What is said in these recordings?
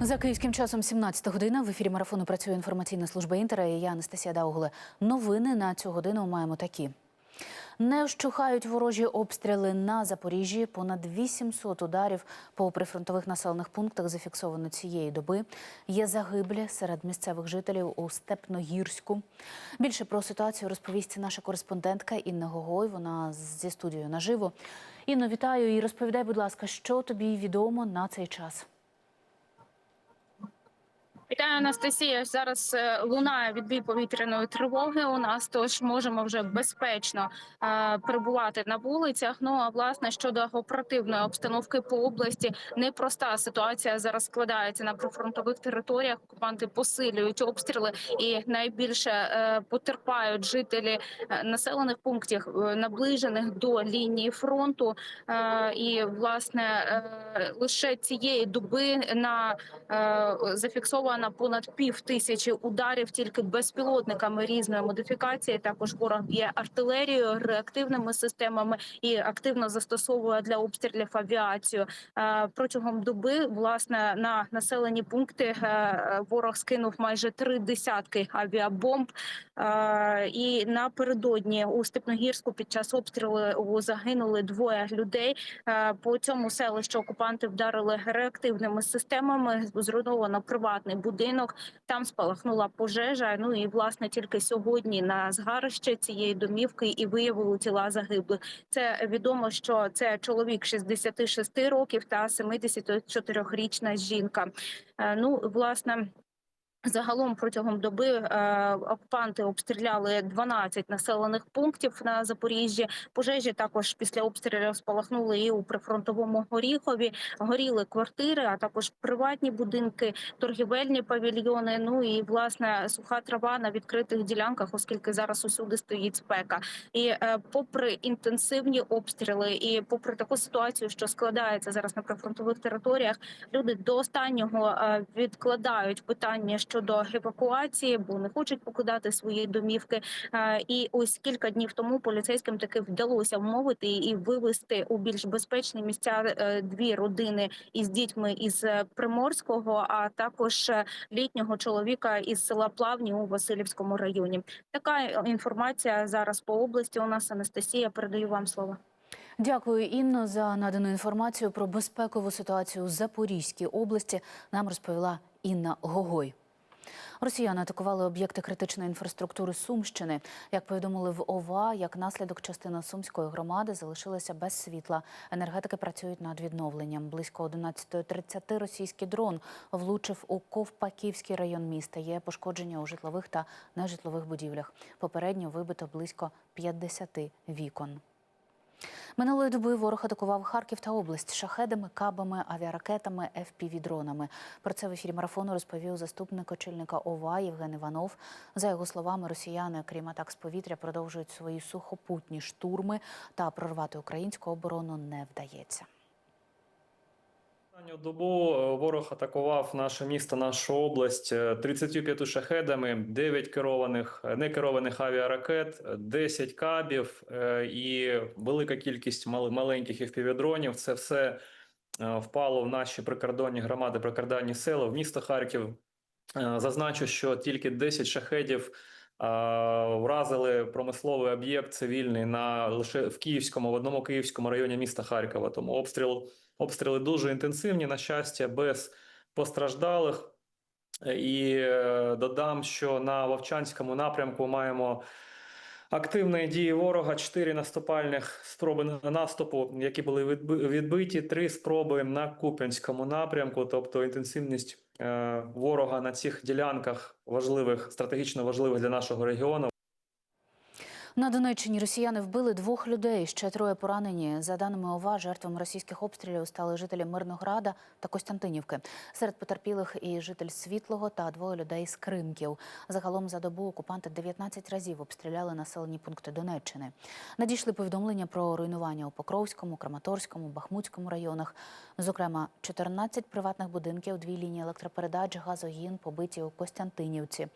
За київським часом 17 година в ефірі марафону працює інформаційна служба інтера. І я Анастасія Даугле. Новини на цю годину маємо такі. Не вщухають ворожі обстріли на Запоріжжі. Понад 800 ударів по прифронтових населених пунктах зафіксовано цієї доби. Є загиблі серед місцевих жителів у Степногірську. Більше про ситуацію розповість наша кореспондентка Інна Гогой. Вона зі студією наживо. Інно, вітаю і розповідай, будь ласка, що тобі відомо на цей час. Вітаю, Анастасія. Зараз е, лунає відбій повітряної тривоги. У нас тож можемо вже безпечно е, перебувати на вулицях. Ну а власне щодо оперативної обстановки по області, непроста ситуація зараз складається на прифронтових територіях. Окупанти посилюють обстріли і найбільше е, потерпають жителі е, населених пунктів, е, наближених до лінії фронту. Е, і власне е, лише цієї доби на е, зафіксовано понад пів тисячі ударів тільки безпілотниками різної модифікації. Також ворог є артилерією, реактивними системами і активно застосовує для обстрілів авіацію. Е, Протягом доби власне на населені пункти е, ворог скинув майже три десятки авіабомб. Е, І напередодні у Степногірську під час обстрілу загинули двоє людей. Е, По цьому селищу окупанти вдарили реактивними системами. Зруйновано приватний будинок. Там спалахнула пожежа. Ну і власне тільки сьогодні на згарище цієї домівки і виявили тіла загиблих. Це відомо, що це чоловік 66 років та 74-річна жінка. Е, Ну власне. Загалом протягом доби е, окупанти обстріляли 12 населених пунктів на Запоріжжі. Пожежі також після обстрілів спалахнули і у прифронтовому Горіхові. Горіли квартири, а також приватні будинки, торгівельні павільйони. Ну і власне суха трава на відкритих ділянках, оскільки зараз усюди стоїть спека. І е, попри інтенсивні обстріли, і попри таку ситуацію, що складається зараз на прифронтових територіях, люди до останнього е, відкладають питання щодо евакуації, бо не хочуть покидати свої домівки. І ось кілька днів тому поліцейським таки вдалося вмовити і вивезти у більш безпечні місця е, дві родини із дітьми із е, Приморського, а також е, літнього чоловіка із села Плавні у Васильівському районі. Така інформація зараз по області. У нас Анастасія передаю вам слово. Дякую, Інно, за надану інформацію про безпекову ситуацію у Запорізькій області. Нам розповіла Інна Гогой. Росіяни атакували об'єкти критичної інфраструктури Сумщини. Як повідомили в ОВА, як наслідок частина сумської громади залишилася без світла. Енергетики працюють над відновленням. Близько 11.30 російський дрон влучив у Ковпаківський район міста. Є пошкодження у житлових та нежитлових будівлях. Попередньо вибито близько 50 вікон. Минулої доби ворог атакував Харків та область шахедами, кабами, авіаракетами, ФПВ-дронами. Про це в ефірі марафону розповів заступник очільника ОВА Євген Іванов. За його словами, росіяни, крім атак з повітря, продовжують свої сухопутні штурми та прорвати українську оборону не вдається. Останню добу е, ворог атакував наше місто, нашу область е, 35 шахедами, 9 керованих е, некерованих авіаракет, е, 10 кабів е, і велика кількість мал- маленьких FPV-дронів. Це все е, впало в наші прикордонні громади, прикордонні села, в місто Харків. Е, Зазначу, що тільки 10 шахедів вразили промисловий об'єкт цивільний на лише в Київському, в одному Київському районі міста Харкова. Тому обстріл Обстріли дуже інтенсивні, на щастя, без постраждалих. І е, додам, що на Вовчанському напрямку маємо активні дії ворога, чотири наступальних спроби наступу, які були відби- відбиті, три спроби на Куп'янському напрямку, тобто інтенсивність е, ворога на цих ділянках важливих, стратегічно важливих для нашого регіону. На Донеччині росіяни вбили двох людей, ще троє поранені. За даними ОВА, жертвами російських обстрілів стали жителі Мирнограда та Костянтинівки. Серед потерпілих і житель Світлого та двоє людей з Кримків. Загалом за добу окупанти 19 разів обстріляли населені пункти Донеччини. Надійшли повідомлення про руйнування у Покровському, Краматорському, Бахмутському районах. Зокрема, 14 приватних будинків, дві лінії електропередач, газогін побиті у Костянтинівці.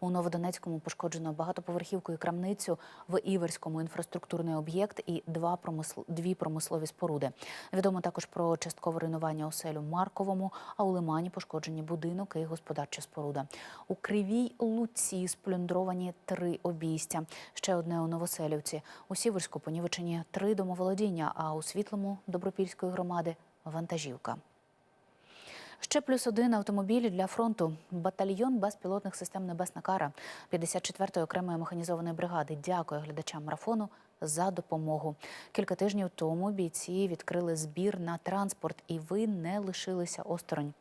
У Новодонецькому пошкоджено багатоповерхівку і крамницю. В Іверському інфраструктурний об'єкт і два промисл... дві промислові споруди. Відомо також про часткове руйнування оселю Марковому, а у Лимані пошкоджені будинок і господарча споруда. У Кривій Луці сплюндровані три обійстя. Ще одне у Новоселівці. У Сіверську понівечені три домоволодіння, а у Світлому Добропільської громади вантажівка. Ще плюс один автомобіль для фронту. Батальйон безпілотних систем Небесна Кара 54-ї окремої механізованої бригади. Дякує глядачам марафону за допомогу. Кілька тижнів тому бійці відкрили збір на транспорт, і ви не лишилися осторонь.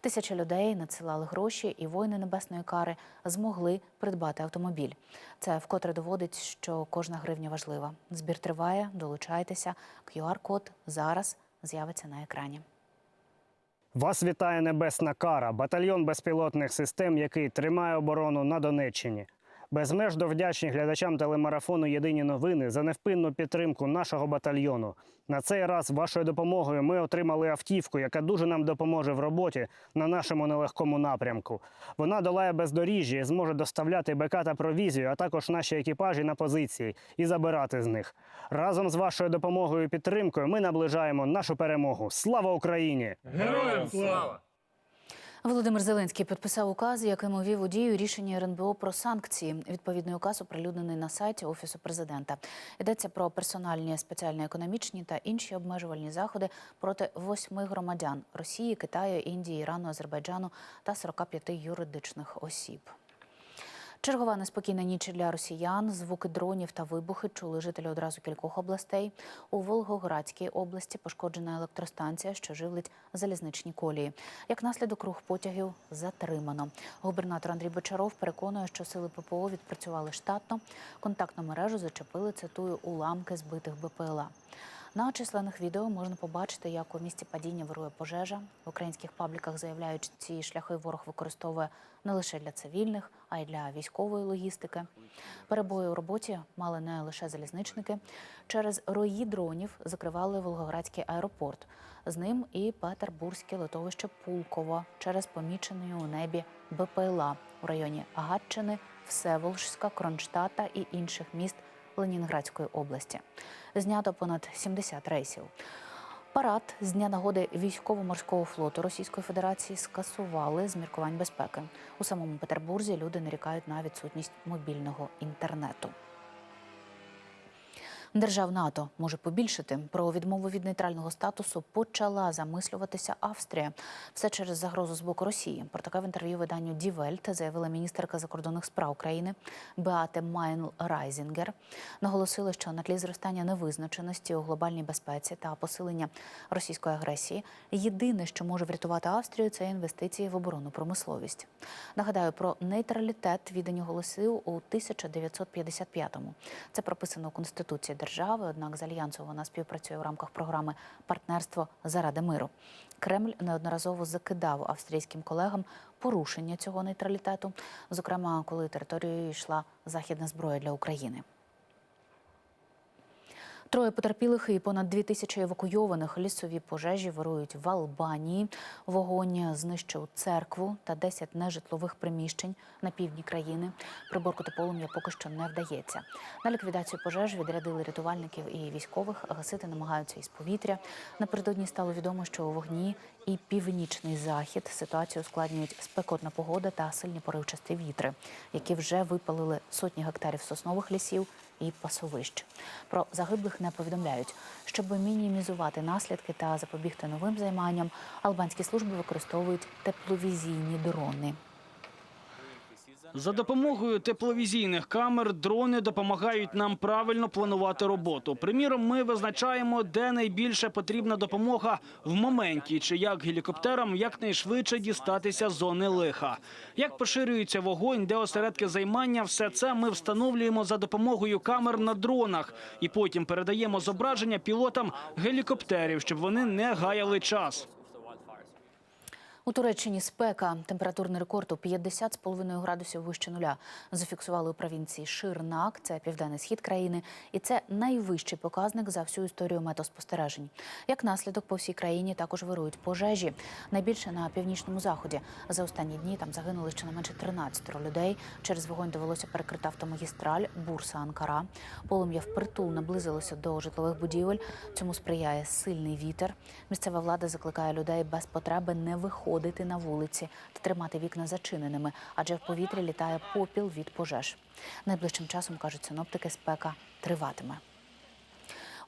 Тисячі людей надсилали гроші, і воїни Небесної Кари змогли придбати автомобіль. Це вкотре доводить, що кожна гривня важлива. Збір триває, долучайтеся. QR-код зараз з'явиться на екрані. Вас вітає Небесна Кара, батальйон безпілотних систем, який тримає оборону на Донеччині. Безмежно вдячні глядачам телемарафону Єдині новини за невпинну підтримку нашого батальйону. На цей раз вашою допомогою ми отримали автівку, яка дуже нам допоможе в роботі на нашому нелегкому напрямку. Вона долає бездоріжжя і зможе доставляти БК та провізію, а також наші екіпажі на позиції і забирати з них. Разом з вашою допомогою і підтримкою ми наближаємо нашу перемогу. Слава Україні! Героям слава! Володимир Зеленський підписав указ, яким увів у дію рішення РНБО про санкції. Відповідний указ оприлюднений на сайті офісу президента. Йдеться про персональні, спеціально-економічні та інші обмежувальні заходи проти восьми громадян Росії, Китаю, Індії, Ірану, Азербайджану та 45 юридичних осіб. Чергова неспокійна ніч для росіян. Звуки дронів та вибухи чули жителі одразу кількох областей. У Волгоградській області пошкоджена електростанція, що живлить залізничні колії. Як наслідок рух потягів затримано. Губернатор Андрій Бочаров переконує, що сили ППО відпрацювали штатно. Контактну мережу зачепили, цитую, уламки збитих БПЛА. На численних відео можна побачити, як у місці падіння вирує пожежа. В українських пабліках заявляють, ці шляхи ворог використовує не лише для цивільних, а й для військової логістики. Перебої у роботі мали не лише залізничники. Через рої дронів закривали Волгоградський аеропорт. З ним і Петербурзьке литовище Пулково через помічений у небі БПЛА у районі Гатчини, Всеволжська, Кронштадта і інших міст Ленінградської області. Знято понад 70 рейсів. Парад з дня нагоди військово-морського флоту Російської Федерації скасували з міркувань безпеки. У самому Петербурзі люди нарікають на відсутність мобільного інтернету. Держав НАТО може побільшити. Про відмову від нейтрального статусу почала замислюватися Австрія. Все через загрозу з боку Росії. Про таке в інтерв'ю виданню Welt заявила міністерка закордонних справ України Беате Майнл Райзінгер. Наголосила, що на тлі зростання невизначеності у глобальній безпеці та посилення російської агресії єдине, що може врятувати Австрію, це інвестиції в оборонну промисловість. Нагадаю, про нейтралітет віддані голосив у 1955-му. Це прописано у Конституції держави, однак з альянсом вона співпрацює в рамках програми Партнерство заради миру. Кремль неодноразово закидав австрійським колегам порушення цього нейтралітету, зокрема, коли територією йшла західна зброя для України. Троє потерпілих і понад дві тисячі евакуйованих лісові пожежі вирують в Албанії. Вогонь знищив церкву та 10 нежитлових приміщень на півдні країни. Приборкати полум'я поки що не вдається. На ліквідацію пожеж відрядили рятувальників і військових. Гасити намагаються із повітря. Напередодні стало відомо, що у вогні і північний захід ситуацію ускладнюють спекотна погода та сильні поривчасті вітри, які вже випалили сотні гектарів соснових лісів і пасовищ. Про загиблих не повідомляють. Щоб мінімізувати наслідки та запобігти новим займанням, албанські служби використовують тепловізійні дрони. За допомогою тепловізійних камер дрони допомагають нам правильно планувати роботу. Приміром, ми визначаємо, де найбільше потрібна допомога в моменті, чи як гелікоптерам якнайшвидше дістатися з зони лиха. Як поширюється вогонь, де осередки займання, все це ми встановлюємо за допомогою камер на дронах і потім передаємо зображення пілотам гелікоптерів, щоб вони не гаяли час. У Туреччині спека. Температурний рекорд у 50,5 градусів вище нуля. Зафіксували у провінції Ширнак, це південний схід країни, і це найвищий показник за всю історію метеоспостережень. Як наслідок по всій країні також вирують пожежі. Найбільше на північному заході. За останні дні там загинули щонайменше 13 людей. Через вогонь довелося перекрити автомагістраль Бурса Анкара. Полум'я впритул наблизилося до житлових будівель. Цьому сприяє сильний вітер. Місцева влада закликає людей без потреби не виходити на вулиці та тримати вікна зачиненими, адже в повітрі літає попіл від пожеж. Найближчим часом кажуть синоптики, спека триватиме.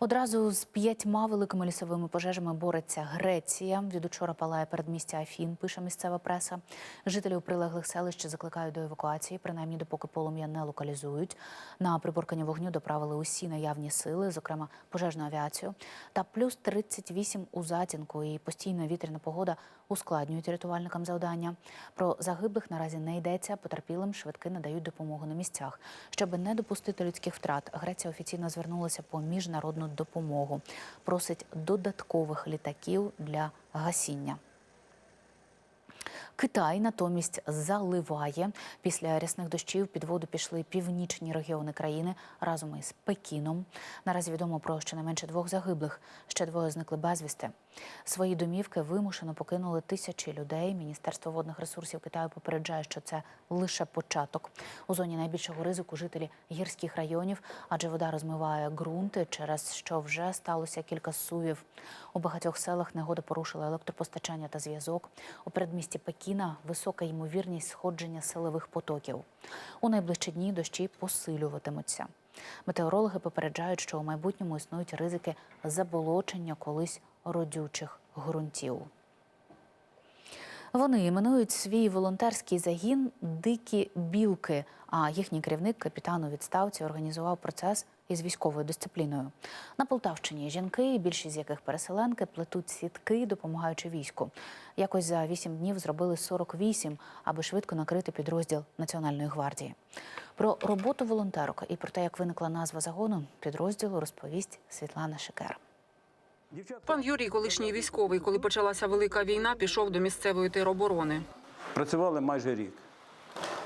Одразу з п'ятьма великими лісовими пожежами бореться Греція. Від учора палає передмістя Афін, пише місцева преса. Жителів прилеглих селищ закликають до евакуації, принаймні допоки полум'я не локалізують. На приборкання вогню доправили усі наявні сили, зокрема пожежну авіацію. Та плюс 38 у затінку і постійна вітряна погода ускладнюють рятувальникам завдання. Про загиблих наразі не йдеться. Потерпілим швидки надають допомогу на місцях. Щоб не допустити людських втрат, Греція офіційно звернулася по міжнародну допомогу. Просить додаткових літаків для гасіння. Китай натомість заливає. Після рясних дощів під воду пішли північні регіони країни разом із Пекіном. Наразі відомо про щонайменше двох загиблих. Ще двоє зникли безвісти. Свої домівки вимушено покинули тисячі людей. Міністерство водних ресурсів Китаю попереджає, що це лише початок. У зоні найбільшого ризику жителі гірських районів, адже вода розмиває ґрунти, через що вже сталося кілька суїв. У багатьох селах негода порушила електропостачання та зв'язок. У передмісті Пекіна висока ймовірність сходження силових потоків. У найближчі дні дощі посилюватимуться. Метеорологи попереджають, що у майбутньому існують ризики заболочення колись родючих ґрунтів. Вони іменують свій волонтерський загін Дикі білки. А їхній керівник, капітан у відставці, організував процес із військовою дисципліною. На Полтавщині жінки, більшість з яких переселенки, плетуть сітки, допомагаючи війську. Якось за вісім днів зробили 48, аби швидко накрити підрозділ Національної гвардії. Про роботу волонтерок і про те, як виникла назва загону підрозділу, розповість Світлана Шикера. Пан Юрій, колишній військовий, коли почалася велика війна, пішов до місцевої тероборони. Працювали майже рік.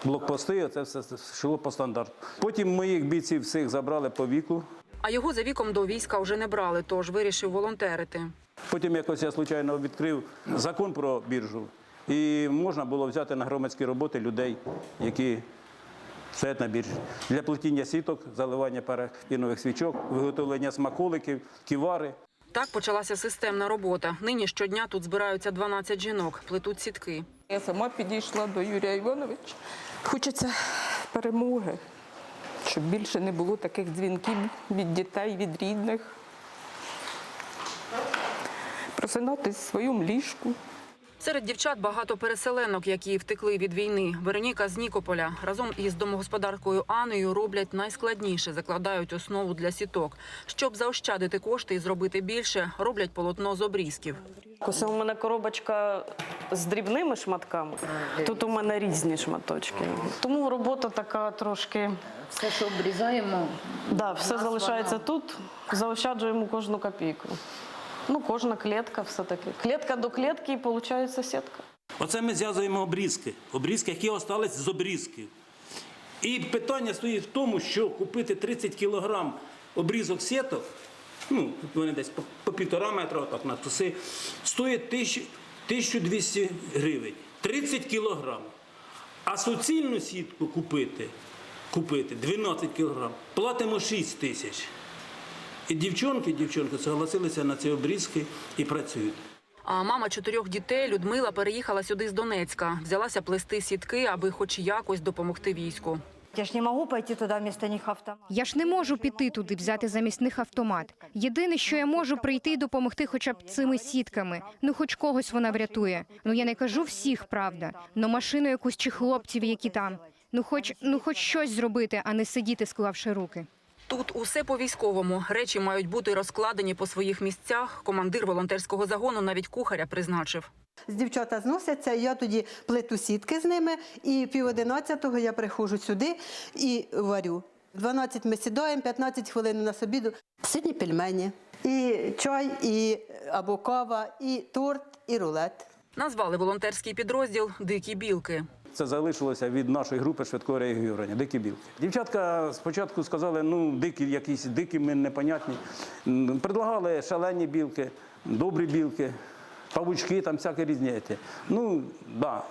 Блокпости, це все йшло по стандарту. Потім моїх бійців всіх забрали по віку. А його за віком до війська вже не брали, тож вирішив волонтерити. Потім якось я случайно відкрив закон про біржу. І можна було взяти на громадські роботи людей, які стоять на біржі. Для плетіння сіток, заливання парафінових свічок, виготовлення смаколиків, ківари. Так почалася системна робота. Нині щодня тут збираються 12 жінок, плетуть сітки. Я сама підійшла до Юрія Івановича. Хочеться перемоги, щоб більше не було таких дзвінків від дітей, від рідних. Просинатись в своєму ліжку. Серед дівчат багато переселенок, які втекли від війни. Вероніка з Нікополя разом із домогосподаркою Анею роблять найскладніше, закладають основу для сіток. Щоб заощадити кошти і зробити більше, роблять полотно з обрізків. Ось у мене коробочка з дрібними шматками. Тут у мене різні шматочки. Тому робота така трошки. Все, що обрізаємо, Да, все залишається тут, заощаджуємо кожну копійку. Ну, кожна клітка все-таки. Клітка до клітки і виходить сітка. Оце ми зв'язуємо обрізки. Обрізки, які остались з обрізків. І питання стоїть в тому, що купити 30 кілограм обрізок сіток, ну, вони десь по, по півтора метра, отак на туси, стоїть 1200 гривень. 30 кілограм. А суцільну сітку купити, купити 12 кілограм, платимо 6 тисяч. І дівчонки, дівчонки согласилися на ці обрізки і працюють. А мама чотирьох дітей Людмила переїхала сюди з Донецька. Взялася плести сітки, аби хоч якось допомогти війську. Я ж не можу пойти туди вместо них автомат. Я ж не можу піти туди, взяти замість них автомат. Єдине, що я можу прийти і допомогти хоча б цими сітками. Ну, хоч когось вона врятує. Ну я не кажу всіх, правда. Ну машину якусь чи хлопців, які там. Ну, хоч ну, хоч щось зробити, а не сидіти, склавши руки. Тут усе по-військовому. Речі мають бути розкладені по своїх місцях. Командир волонтерського загону навіть кухаря призначив. З дівчата зносяться, я тоді плету сітки з ними, і пів одинадцятого я приходжу сюди і варю. 12 ми сідаємо, 15 хвилин у нас обіду. Сьогодні пельмені, і чай, і або кава, і торт, і рулет. Назвали волонтерський підрозділ Дикі білки. Це залишилося від нашої групи швидкого реагування, дикі білки. Дівчатка спочатку сказали, ну дикі якісь дикі ми непонятні. Предлагали шалені білки, добрі білки, павучки, там всякі різні. Ну, да.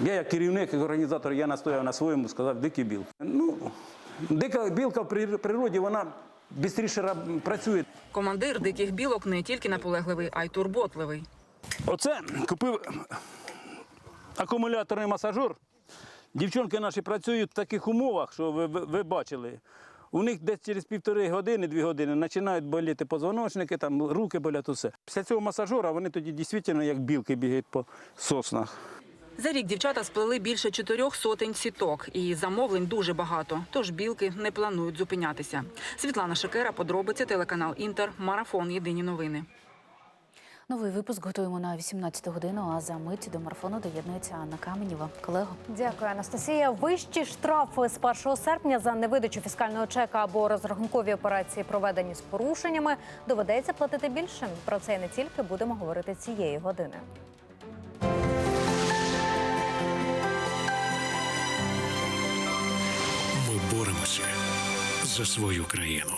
Я як керівник, як організатор, я настояв на своєму, сказав дикі білки. Ну, дика білка в природі, вона швидше працює. Командир диких білок не тільки наполегливий, а й турботливий. Оце купив акумуляторний масажер. Дівчонки наші працюють в таких умовах, що ви, ви, бачили. У них десь через півтори години, дві години починають боліти позвоночники, там руки болять усе. Після цього масажера вони тоді дійсно як білки бігають по соснах. За рік дівчата сплели більше чотирьох сотень сіток, і замовлень дуже багато. Тож білки не планують зупинятися. Світлана Шекера, подробиці, телеканал Інтер, марафон. Єдині новини. Новий випуск готуємо на 18 годину. А за мить до марафону доєднується Анна Каменєва. Колего. Дякую, Анастасія. Вищі штрафи з 1 серпня за невидачу фіскального чека або розрахункові операції, проведені з порушеннями, доведеться платити більше. Про це і не тільки будемо говорити цієї години. Ми боремося за свою країну.